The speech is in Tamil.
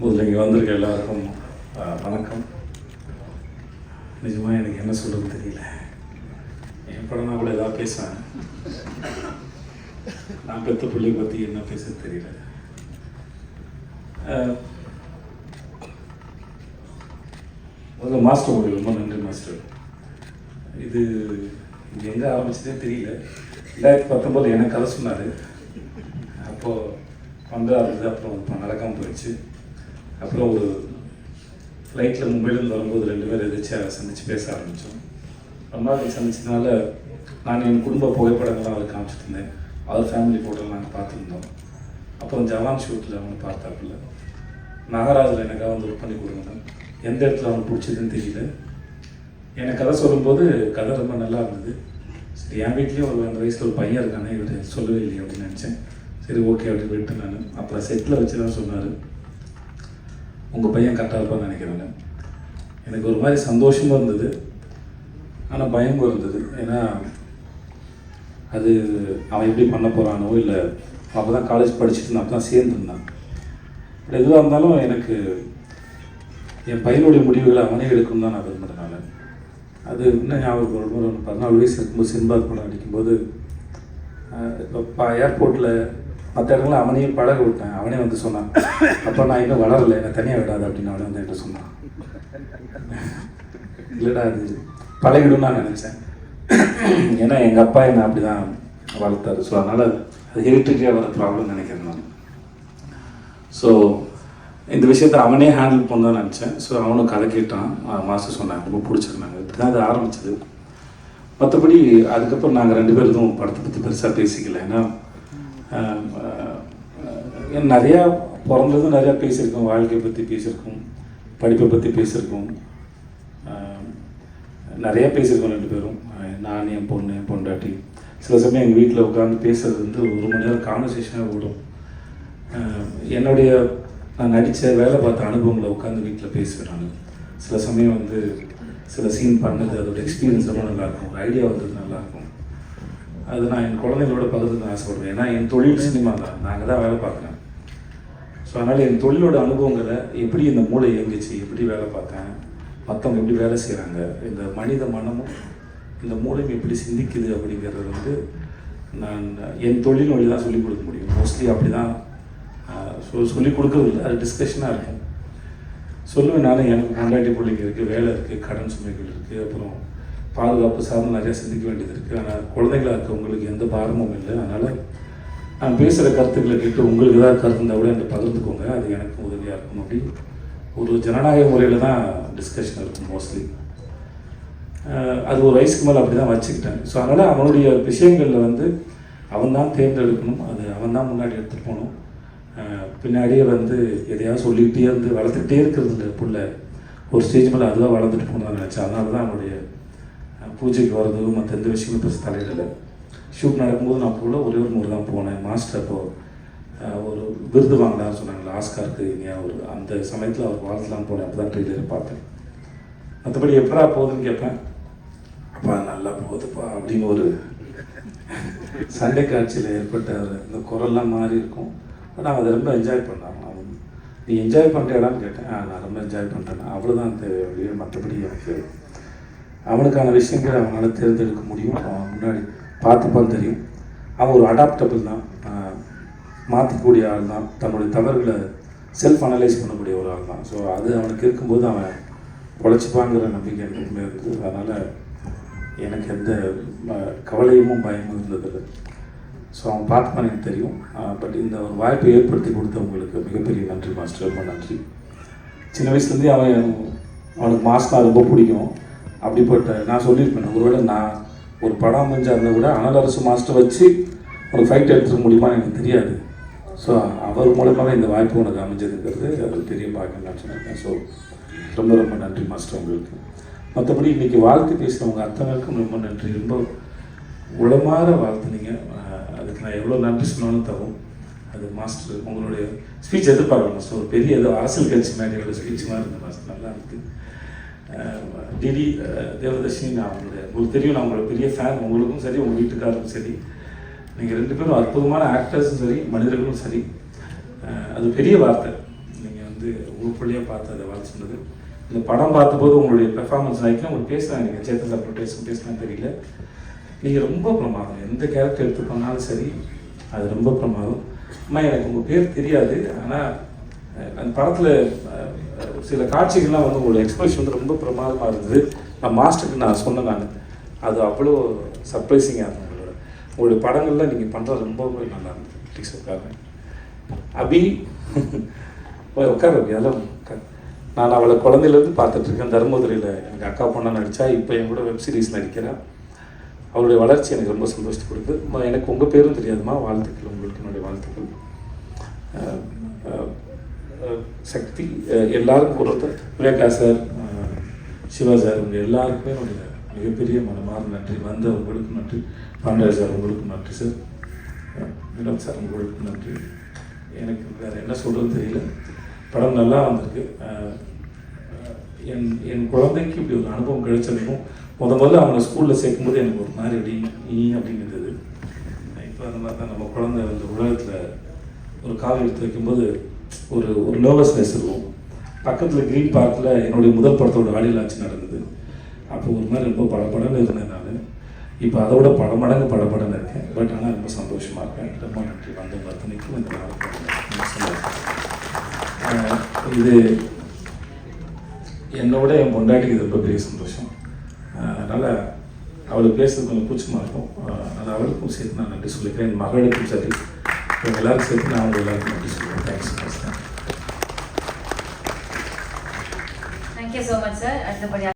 முதல்ல இங்கே வந்திருக்க எல்லாருக்கும் வணக்கம். நிஜமாக எனக்கு என்ன சொல்கிறது தெரியல. என் படம் கூட ஏதாவது பேசுவேன் நான் பெத்த பிள்ளை பற்றி என்ன பேச தெரியல. முதல்ல மாஸ்டர் உங்களுக்கு ரொம்ப நன்றி மாஸ்டர். இது இது எங்கே ஆரம்பிச்சதே தெரியல. ரெண்டாயிரத்தி பத்தொம்போது எனக்கு கதை சொன்னார். அப்போது வந்தாருது அப்புறம் நடக்காமல் போயிடுச்சு. அப்புறம் ஒரு ஃப்ளைட்டில் மும்பைலேருந்து வரும்போது ரெண்டு பேரும் எதிர்த்து சந்தித்து பேச ஆரம்பித்தோம் ரொம்ப நாளைக்கு சந்திச்சதுனால நான் என் குடும்ப புகைப்படங்கள்லாம் அவருக்கு காமிச்சிட்டு இருந்தேன். அவர் ஃபேமிலி ஃபோட்டோலாம் நாங்கள் பார்த்துருந்தோம். அப்புறம் ஜவான் ஷூட்டில் அவனை பார்த்தாப்புல. நாகராஜில் எனக்காக வந்து ஒர்க் பண்ணி கொடுங்க. எந்த இடத்துல அவனுக்கு பிடிச்சதுன்னு தெரியல. எனக்கு கதை சொல்லும்போது கதை ரொம்ப நல்லா இருந்தது. சரி என் வீட்லேயும் ஒரு அந்த வயசில் ஒரு பையன் இருக்கானே இவர் சொல்லவே இல்லையே அப்படின்னு நினச்சேன். சரி ஓகே அப்படின்னு விட்டு நான். அப்புறம் செட்டில் வச்சு தான் சொன்னார். உங்கள் பையன் கரெக்டாக இருப்பான்னு நினைக்கிறேங்க. எனக்கு ஒரு மாதிரி சந்தோஷமும் இருந்தது. ஆனால் பயமும் இருந்தது. ஏன்னா அது அவன் எப்படி பண்ண போகிறானோ இல்லை அப்போ தான் காலேஜ் படிச்சுட்டு இருந்தான் அப்போ தான் சேர்ந்துருந்தான். பட் எதுவாக இருந்தாலும் எனக்கு என் பையனுடைய முடிவுகளை அவனே எடுக்கும் தான் நான் விரும்புகிறேன் அது இன்னும் ஞாபகம் வரும். ஒரு பதினாலு வயசு இருக்கும்போது சின்பாத் படம் அடிக்கும்போது இப்போ ஏர்போர்ட்டில் மற்ற இடங்களில் அவனையும் பழக விட்டேன். அவனே வந்து சொன்னான் அப்போ நான் இன்னும் வளரலை. என்னை தனியாக விடாது அப்படின்னு அவனே வந்து என்கிட்ட சொன்னான். இல்லைடா அது பழகிடும் நான் நினச்சேன். ஏன்னா எங்கள் அப்பா என்னை அப்படி தான் வளர்த்தாரு. ஸோ அதனால் அது ஹெரிட்டரியாக வர ப்ராப்ளம் நினைக்கிறேன் நான். ஸோ இந்த விஷயத்தை அவனே ஹேண்டில் பண்ண நினச்சேன். ஸோ அவனும் கதை கேட்டான். மாஸ்டர் சொன்னாங்க ரொம்ப பிடிச்சிருந்தாங்க. இப்படி தான் அது ஆரம்பிச்சது. மற்றபடி அதுக்கப்புறம் நாங்கள் ரெண்டு பேரும் எதுவும் படத்தை பற்றி பெருசாக பேசிக்கல. ஏன்னா நிறையா பிறந்ததும் நிறையா பேசியிருக்கோம். வாழ்க்கையை பற்றி பேசியிருக்கோம். படிப்பை பற்றி பேசியிருக்கோம். நிறையா பேசியிருக்கோம் ரெண்டு பேரும். நான் என் பொண்ணு என் பொண்டாட்டி. சில சமயம் எங்கள் வீட்டில் உட்காந்து பேசுறது வந்து ஒரு மணி நேரம் கான்வர்சேஷனாக ஓடும். என்னுடைய நான் நடித்த வேலை பார்த்த அனுபவங்களை உட்காந்து வீட்டில் பேசுவேன் நான். சில சமயம் வந்து சில சீன் பண்ணது அதோட எக்ஸ்பீரியன்ஸ் ரொம்ப நல்லாயிருக்கும் ஒரு ஐடியா வந்தது நல்லாயிருக்கும் அது நான் என் குழந்தைங்களோட பகிர்ந்து ஆசைப்படுறேன். ஏன்னா என் தொழில் சினிமா தான். நாங்கள் தான் வேலை பார்க்குறேன். ஸோ அதனால் என் தொழிலோட அனுபவங்களை எப்படி இந்த மூளை இயங்குச்சு எப்படி வேலை பார்த்தேன் மற்றவங்க எப்படி வேலை செய்கிறாங்க இந்த மனித மனமும் இந்த மூளையும் எப்படி சிந்திக்குது அப்படிங்கிறது வந்து நான் என் தொழில் வழி தான் சொல்லிக் கொடுக்க முடியும். மோஸ்ட்லி அப்படி தான் சொ சொல்லிக் கொடுக்கறது இல்லை அது டிஸ்கஷனாக இருக்கும். சொல்லுவேன் நானும் எனக்கு கொண்டாட்டி பிள்ளைங்க இருக்குது வேலை இருக்குது கடன் சுமைகள் இருக்குது அப்புறம் பாதுகாப்பு சார்ந்து நிறையா சிந்திக்க வேண்டியது இருக்குது ஆனால் குழந்தைகளாக இருக்கவங்களுக்கு எந்த பாரமும் இல்லை. அதனால் நான் பேசுகிற கருத்துக்களை கேட்டு உங்களுக்கு ஏதாவது கருத்து இருந்தால் கூட என்கிட்ட பகிர்ந்துக்கோங்க. அது எனக்கு உதவியாக இருக்கும் அப்படி. ஒரு ஜனநாயக முறையில் தான் டிஸ்கஷன் இருக்கும் மோஸ்ட்லி அது ஒரு வயசுக்கு மேலே அப்படி தான் வச்சுக்கிட்டேன். ஸோ அதனால் அவனுடைய விஷயங்களில் வந்து அவன் தான் தேர்ந்தெடுக்கணும். அது அவன் தான் முன்னாடி எடுத்துகிட்டு போகணும். பின்னாடியே வந்து எதையாவது சொல்லிக்கிட்டே இருந்து வளர்த்துக்கிட்டே இருக்கிறது இல்லை புள்ள. ஒரு ஸ்டேஜ் மேலே அதுவாக வளர்ந்துட்டு போகணும்னு நினச்சேன். அதனால தான் அவனுடைய பூஜைக்கு வர்றது மற்ற எந்த விஷயமும் பெருசு தலையிடலை ஷூட் நடக்கும்போது நான் போல ஒரே ஒரு முறை தான் போனேன். மாஸ்டர் அப்போ ஒரு விருது வாங்கினான்னு சொன்னாங்களா ஆஸ்காருக்கு இங்கே ஒரு அந்த சமயத்தில் அவர் வாழ்த்துலாம் போனேன். அப்போ தான் ட்ரெய்லரை பார்த்தேன். மற்றபடி எப்படா போகுதுன்னு கேட்பேன் அப்பா நல்லா போகுதுப்பா அப்படின்னு ஒரு சண்டை காட்சியில் ஏற்பட்ட இந்த குரல்லாம் மாறி இருக்கும். ஆனால் அதை ரொம்ப என்ஜாய் பண்ணான். அவன் நீ என்ஜாய் பண்ணுறியாடான்னு கேட்டேன். நான் ரொம்ப என்ஜாய் பண்ணுறேன் அவ்வளோதான் அந்த மற்றபடி எனக்கு அவனுக்கான விஷயங்களை அவனால் தேர்ந்தெடுக்க முடியும். அவன் முன்னாடி பார்த்துப்பான் தெரியும். அவன் ஒரு அடாப்டபிள் தான். மாற்றக்கூடிய ஆள் தான். தன்னுடைய தவறுகளை செல்ஃப் அனலைஸ் பண்ணக்கூடிய ஒரு ஆள் தான். ஸோ அது அவனுக்கு இருக்கும்போது அவன் பொழைச்சிப்பாங்கிற நம்பிக்கை எனக்குமே இருந்தது அதனால் எனக்கு எந்த கவலையும் பயமும் இருந்ததில்லை. ஸோ அவன் பார்த்துப்பான் எனக்கு தெரியும். பட் இந்த ஒரு வாய்ப்பை ஏற்படுத்தி கொடுத்தவங்களுக்கு மிகப்பெரிய நன்றி மாஸ்டர். ரொம்ப நன்றி. சின்ன வயசுலேருந்தே அவன் அவனுக்கு மாஸ்னா ரொம்ப பிடிக்கும். அப்படிப்பட்ட நான் சொல்லியிருப்பேன். ஒருவேளை நான் ஒரு படம் அமைஞ்சா இருந்தால் கூட அனல் அரசு மாஸ்டர் வச்சு ஒரு ஃபைட் எடுத்துக்க முடியுமான்னு எனக்கு தெரியாது. ஸோ அவர் மூலமாகவே இந்த வாய்ப்பு உனக்கு அமைஞ்சதுங்கிறது அது பெரிய பாக்கியம் நான் ஸோ ரொம்ப ரொம்ப நன்றி மாஸ்டர் உங்களுக்கு. மற்றபடி இன்றைக்கி வாழ்த்து பேசினவங்க அத்தனைக்கும் ரொம்ப நன்றி. ரொம்ப உளமாற வாழ்த்துனீங்க. அதுக்கு நான் எவ்வளோ நன்றி சொன்னாலும் தரும். அது மாஸ்டர் உங்களுடைய ஸ்பீச் எதிர்பார்க்கணும். மாஸ்டர் ஒரு பெரிய ஏதோ அரசியல் கட்சி மேடையோட ஸ்பீச் மாதிரி இருந்த மாஸ்டர். நல்லா இருக்குது டிடி தேவதர்ஷினி நான் உங்களுடைய உங்களுக்கு தெரியும் நான் உங்களோட பெரிய ஃபேன் உங்களுக்கும் சரி உங்கள் வீட்டுக்காரருக்கும் சரி. நீங்கள் ரெண்டு பேரும் அற்புதமான ஆக்டர்ஸும் சரி மனிதர்களும் சரி. அது பெரிய வார்த்தை. நீங்கள் வந்து வந்து உருப்படியாக பார்த்து அதை வாழ்த்து சொன்னது. இந்த படம் பார்த்தபோது உங்களுடைய பெர்ஃபார்மன்ஸ் நினைக்கிறேன் உங்களுக்கு பேசுகிறாங்க நீங்கள் சேத்தன் சார் பேச பேசலாம் தெரியல. நீங்கள் ரொம்ப பிரமாதம். எந்த கேரக்டர் எடுத்து பண்ணாலும் சரி அது ரொம்ப பிரமாதம். அம்மா எனக்கு உங்கள் பேர் தெரியாது. ஆனால் அந்த படத்தில் சில காட்சிகள்லாம் வந்து உங்களோட எக்ஸ்பிரஷன் வந்து ரொம்ப பிரமாதமாக இருந்தது. நான் மாஸ்டருக்கு நான் சொன்னேன் நான். அது அவ்வளோ சர்ப்ரைசிங்காக இருந்தது உங்களோட. உங்களுடைய படங்கள்லாம் நீங்கள் பண்ணுறது ரொம்பவே நல்லா இருந்தது. ப்ளீஸ் உட்காருங்க அபி போய் உட்காரு அபி அதெல்லாம் நான் அவளை குழந்தையிலேருந்து பார்த்துட்ருக்கேன் தருமபுரியில் எனக்கு அக்கா பொண்ணாக நடித்தா இப்போ என் கூட வெப் சீரிஸ் நடிக்கிறேன் அவளுடைய வளர்ச்சி எனக்கு ரொம்ப சந்தோஷத்தை கொடுக்குது. எனக்கு உங்கள் பேரும் தெரியாதுமா? வாழ்த்துக்கள். உங்களுக்கு என்னுடைய வாழ்த்துக்கள். சக்தி எல்லாருக்கும் ஒருத்தர். விவேகா சார் சிவா சார் உங்கள் எல்லாருக்குமே என்னுடைய மிகப்பெரிய மனமார்ந்த நன்றி. வந்த உங்களுக்கு நன்றி. பாண்டா சார் உங்களுக்கு நன்றி சார். வினோத் சார் உங்களுக்கு நன்றி. எனக்கு வேறு என்ன சொல்கிறது தெரியல. படம் நல்லா வந்திருக்கு. என் என் குழந்தைக்கு இப்படி ஒரு அனுபவம் கிடைச்சதுக்கும் முத முதல்ல அவனை ஸ்கூலில் சேர்க்கும்போது எனக்கு ஒரு மாதிரி அப்படி நீ அப்படின்னு இருந்தது. இப்போ அந்த மாதிரி தான் நம்ம குழந்தை இந்த உலகத்தில் ஒரு கால் எடுத்து வைக்கும்போது ஒரு ஒரு நர்வஸ்னஸ் இருக்கும். பக்கத்தில் க்ரீன் பார்க்கில் என்னுடைய முதல் படத்தோட ஆடியோ லான்ச் நடந்தது. அப்போ ஒரு மாதிரி ரொம்ப படபடன்னு இருந்தேன் நான். இப்போ அதை விட படமடங்கு படபடன்னு இருக்கேன். பட் ஆனால் ரொம்ப சந்தோஷமாக இருக்கேன். ரொம்ப நன்றி வந்த அத்தனைக்கும் இந்த இது என்னோட என் பொண்டாட்டிக்கு இது ரொம்ப பெரிய சந்தோஷம். அதனால் அவளுக்கு பேசுறது கொஞ்சம் கூச்சமாக இருக்கும். அது அவளுக்கும் சேர்த்து நான் நன்றி சொல்லிக்கிறேன். என் மகளுக்கும் சரி. இவங்க எல்லாரும் சேர்த்து நான் அவங்க எல்லாருக்கும் நன்றி சொல்லுவேன் thanks thank you so much sir அடுத்தபடியாக